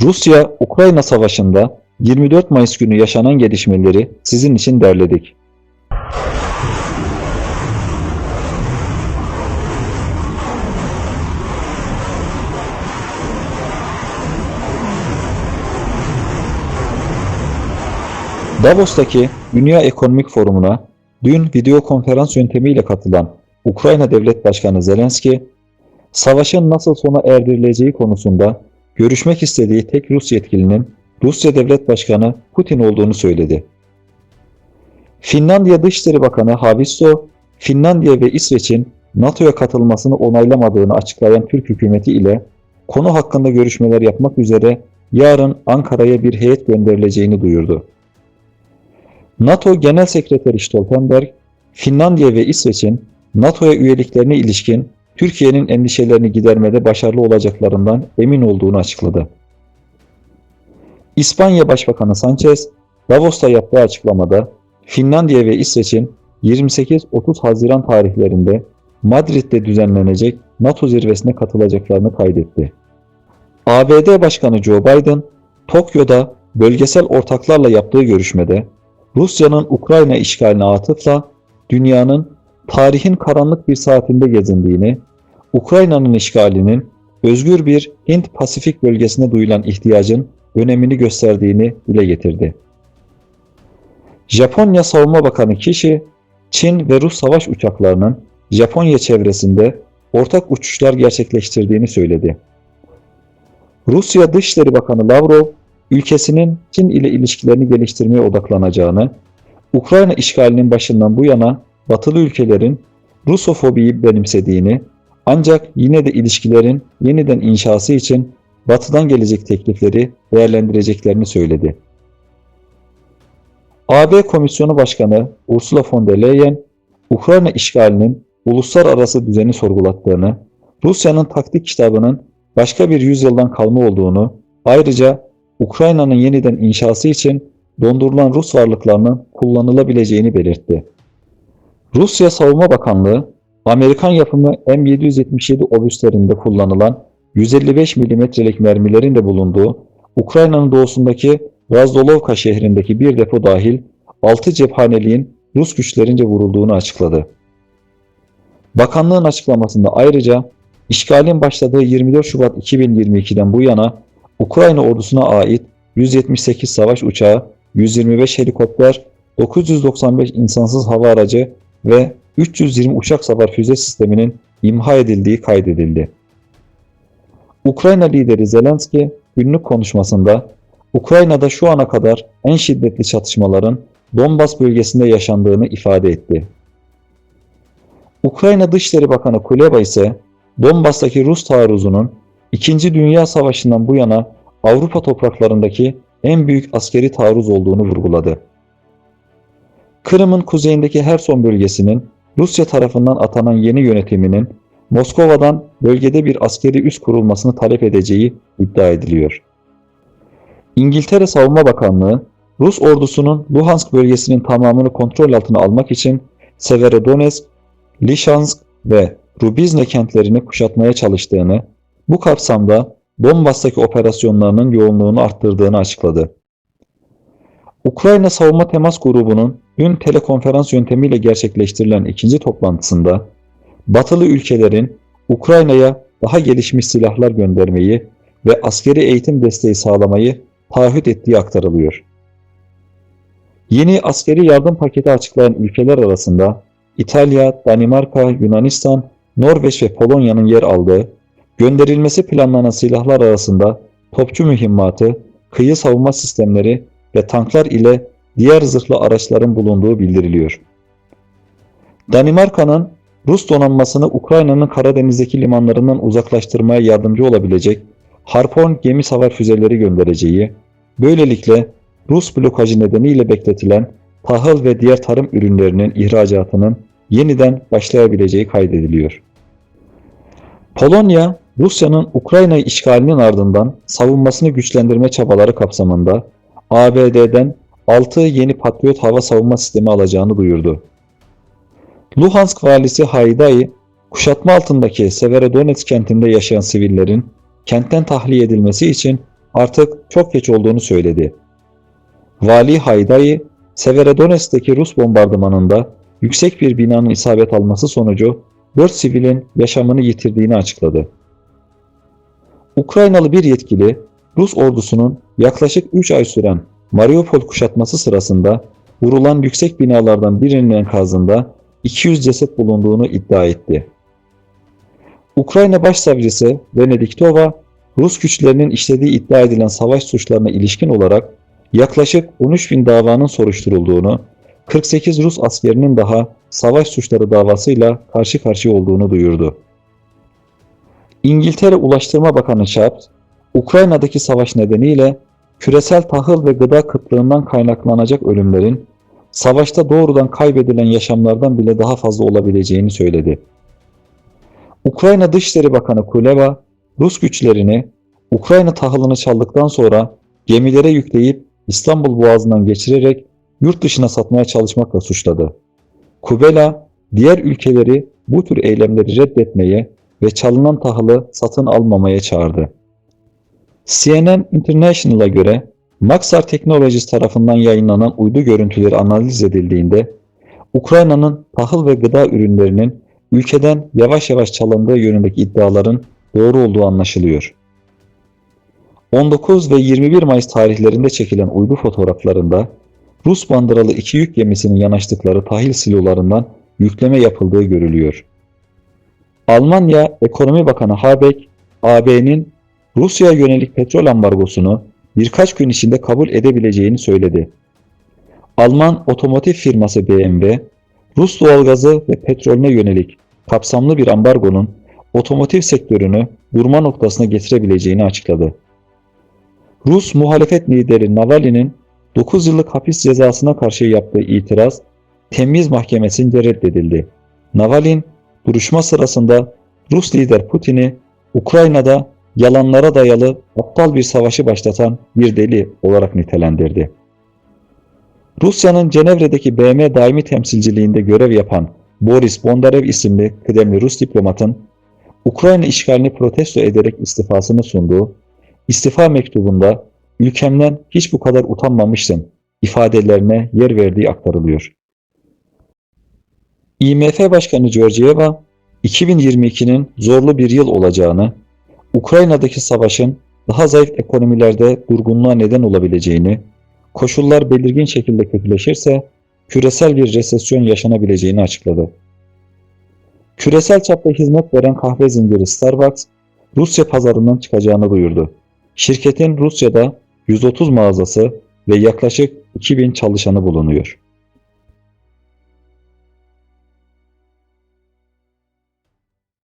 Rusya-Ukrayna Savaşı'nda 24 Mayıs günü yaşanan gelişmeleri sizin için derledik. Davos'taki Dünya Ekonomik Forumu'na dün video konferans yöntemiyle katılan Ukrayna Devlet Başkanı Zelenski, savaşın nasıl sona erdirileceği konusunda görüşmek istediği tek Rus yetkilinin Rusya Devlet Başkanı Putin olduğunu söyledi. Finlandiya Dışişleri Bakanı Haavisto, Finlandiya ve İsveç'in NATO'ya katılmasını onaylamadığını açıklayan Türk hükümeti ile konu hakkında görüşmeler yapmak üzere yarın Ankara'ya bir heyet gönderileceğini duyurdu. NATO Genel Sekreteri Stoltenberg, Finlandiya ve İsveç'in NATO'ya üyeliklerine ilişkin Türkiye'nin endişelerini gidermede başarılı olacaklarından emin olduğunu açıkladı. İspanya Başbakanı Sanchez, Davos'ta yaptığı açıklamada Finlandiya ve İsveç'in 28-30 Haziran tarihlerinde Madrid'de düzenlenecek NATO zirvesine katılacaklarını kaydetti. ABD Başkanı Joe Biden, Tokyo'da bölgesel ortaklarla yaptığı görüşmede Rusya'nın Ukrayna işgaline atıfla dünyanın tarihin karanlık bir saatinde gezindiğini, Ukrayna'nın işgalinin özgür bir Hint-Pasifik bölgesine duyulan ihtiyacın önemini gösterdiğini dile getirdi. Japonya Savunma Bakanı Kishi, Çin ve Rus savaş uçaklarının Japonya çevresinde ortak uçuşlar gerçekleştirdiğini söyledi. Rusya Dışişleri Bakanı Lavrov, ülkesinin Çin ile ilişkilerini geliştirmeye odaklanacağını, Ukrayna işgalinin başından bu yana batılı ülkelerin Rusofobiyi benimsediğini, ancak yine de ilişkilerin yeniden inşası için batıdan gelecek teklifleri değerlendireceklerini söyledi. AB Komisyonu Başkanı Ursula von der Leyen, Ukrayna işgalinin uluslararası düzeni sorgulattığını, Rusya'nın taktik kitabının başka bir yüzyıldan kalma olduğunu, ayrıca Ukrayna'nın yeniden inşası için dondurulan Rus varlıklarının kullanılabileceğini belirtti. Rusya Savunma Bakanlığı, Amerikan yapımı M777 obüslerinde kullanılan 155 milimetrelik mermilerin de bulunduğu Ukrayna'nın doğusundaki Razdolovka şehrindeki bir depo dahil 6 cephaneliğin Rus güçlerince vurulduğunu açıkladı. Bakanlığın açıklamasında ayrıca işgalin başladığı 24 Şubat 2022'den bu yana Ukrayna ordusuna ait 178 savaş uçağı, 125 helikopter, 995 insansız hava aracı ve 320 uçak savar füze sisteminin imha edildiği kaydedildi. Ukrayna lideri Zelenski günlük konuşmasında Ukrayna'da şu ana kadar en şiddetli çatışmaların Donbas bölgesinde yaşandığını ifade etti. Ukrayna Dışişleri Bakanı Kuleba ise Donbas'taki Rus taarruzunun 2. Dünya Savaşı'ndan bu yana Avrupa topraklarındaki en büyük askeri taarruz olduğunu vurguladı. Kırım'ın kuzeyindeki Herson bölgesinin Rusya tarafından atanan yeni yönetiminin Moskova'dan bölgede bir askeri üs kurulmasını talep edeceği iddia ediliyor. İngiltere Savunma Bakanlığı, Rus ordusunun Luhansk bölgesinin tamamını kontrol altına almak için Severodonetsk, Lishansk ve Rubizne kentlerini kuşatmaya çalıştığını, bu kapsamda Donbas'taki operasyonlarının yoğunluğunu arttırdığını açıkladı. Ukrayna Savunma Temas Grubu'nun dün telekonferans yöntemiyle gerçekleştirilen ikinci toplantısında batılı ülkelerin Ukrayna'ya daha gelişmiş silahlar göndermeyi ve askeri eğitim desteği sağlamayı taahhüt ettiği aktarılıyor. Yeni askeri yardım paketi açıklayan ülkeler arasında İtalya, Danimarka, Yunanistan, Norveç ve Polonya'nın yer aldığı, gönderilmesi planlanan silahlar arasında topçu mühimmatı, kıyı savunma sistemleri ve tanklar ile diğer zırhlı araçların bulunduğu bildiriliyor. Danimarka'nın Rus donanmasını Ukrayna'nın Karadeniz'deki limanlarından uzaklaştırmaya yardımcı olabilecek Harpon gemi savar füzeleri göndereceği, böylelikle Rus blokajı nedeniyle bekletilen tahıl ve diğer tarım ürünlerinin ihracatının yeniden başlayabileceği kaydediliyor. Polonya, Rusya'nın Ukrayna işgalinin ardından savunmasını güçlendirme çabaları kapsamında ABD'den 6 yeni Patriot hava savunma sistemi alacağını duyurdu. Luhansk valisi Haydai, kuşatma altındaki Severodonetsk kentinde yaşayan sivillerin kentten tahliye edilmesi için artık çok geç olduğunu söyledi. Vali Haydayi, Severodonetsk'teki Rus bombardımanında yüksek bir binanın isabet alması sonucu 4 sivilin yaşamını yitirdiğini açıkladı. Ukraynalı bir yetkili, Rus ordusunun yaklaşık 3 ay süren Mariupol kuşatması sırasında vurulan yüksek binalardan birinin enkazında 200 ceset bulunduğunu iddia etti. Ukrayna Başsavcısı Venediktova, Rus güçlerinin işlediği iddia edilen savaş suçlarına ilişkin olarak yaklaşık 13 bin davanın soruşturulduğunu, 48 Rus askerinin daha savaş suçları davasıyla karşı karşıya olduğunu duyurdu. İngiltere Ulaştırma Bakanı Sharp, Ukrayna'daki savaş nedeniyle küresel tahıl ve gıda kıtlığından kaynaklanacak ölümlerin savaşta doğrudan kaybedilen yaşamlardan bile daha fazla olabileceğini söyledi. Ukrayna Dışişleri Bakanı Kuleba, Rus güçlerini Ukrayna tahılını çaldıktan sonra gemilere yükleyip İstanbul Boğazı'ndan geçirerek yurt dışına satmaya çalışmakla suçladı. Kubela, diğer ülkeleri bu tür eylemleri reddetmeye ve çalınan tahılı satın almamaya çağırdı. CNN International'a göre Maxar Technologies tarafından yayınlanan uydu görüntüleri analiz edildiğinde Ukrayna'nın tahıl ve gıda ürünlerinin ülkeden yavaş yavaş çalındığı yönündeki iddiaların doğru olduğu anlaşılıyor. 19 ve 21 Mayıs tarihlerinde çekilen uydu fotoğraflarında Rus bandıralı iki yük gemisinin yanaştıkları tahıl silolarından yükleme yapıldığı görülüyor. Almanya Ekonomi Bakanı Habeck, AB'nin Rusya'ya yönelik petrol ambargosunu birkaç gün içinde kabul edebileceğini söyledi. Alman otomotiv firması BMW, Rus doğalgazı ve petrolüne yönelik kapsamlı bir ambargonun otomotiv sektörünü durma noktasına getirebileceğini açıkladı. Rus muhalefet lideri Navalny'nin 9 yıllık hapis cezasına karşı yaptığı itiraz temiz mahkemesince reddedildi. Navalny duruşma sırasında Rus lider Putin'i Ukrayna'da yalanlara dayalı aptal bir savaşı başlatan bir deli olarak nitelendirdi. Rusya'nın Cenevre'deki BM daimi temsilciliğinde görev yapan Boris Bondarev isimli kıdemli Rus diplomatın Ukrayna işgalini protesto ederek istifasını sunduğu istifa mektubunda ülkemden hiç bu kadar utanmamıştım ifadelerine yer verdiği aktarılıyor. IMF Başkanı Georgieva 2022'nin zorlu bir yıl olacağını, Ukrayna'daki savaşın daha zayıf ekonomilerde durgunluğa neden olabileceğini, koşullar belirgin şekilde kötüleşirse küresel bir resesyon yaşanabileceğini açıkladı. Küresel çapta hizmet veren kahve zinciri Starbucks, Rusya pazarından çıkacağını duyurdu. Şirketin Rusya'da 130 mağazası ve yaklaşık 2000 çalışanı bulunuyor.